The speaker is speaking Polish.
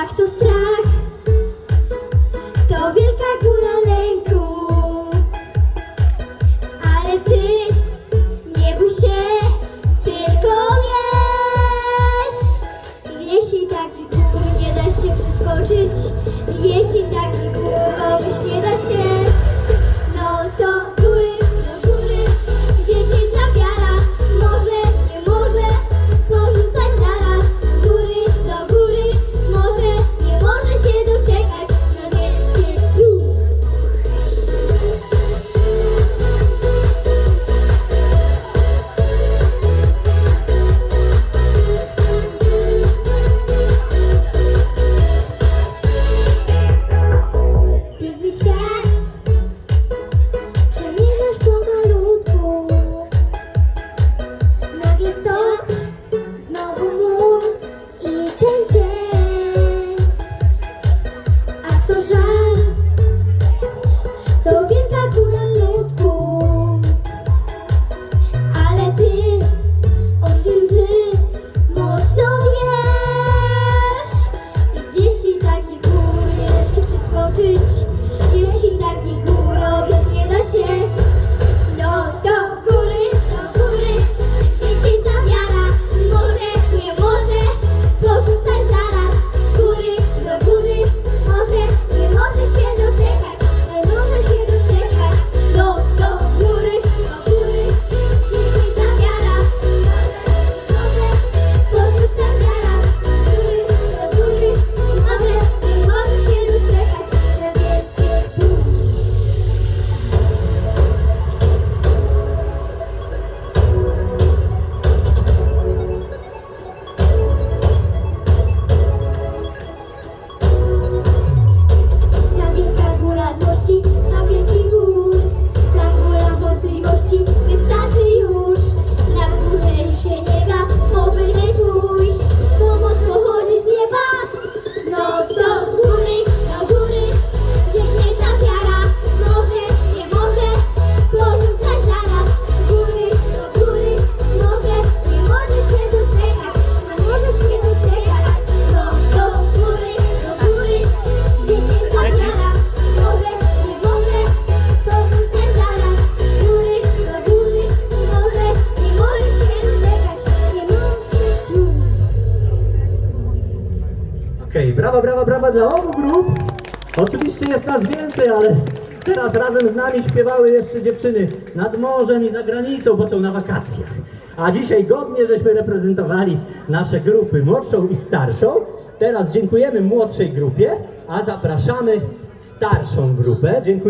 strach, to strach. To wielka góra lęku. Ale ty nie bój się, tylko wiesz. Jeśli takich gór nie da się przeskoczyć Jeśli takich gór nie da się Brawa, brawa, brawa dla obu grup. Oczywiście jest nas więcej, ale teraz razem z nami śpiewały jeszcze dziewczyny nad morzem i za granicą, bo są na wakacjach. A dzisiaj godnie żeśmy reprezentowali nasze grupy młodszą i starszą. Teraz dziękujemy młodszej grupie, a zapraszamy starszą grupę. Dziękuję.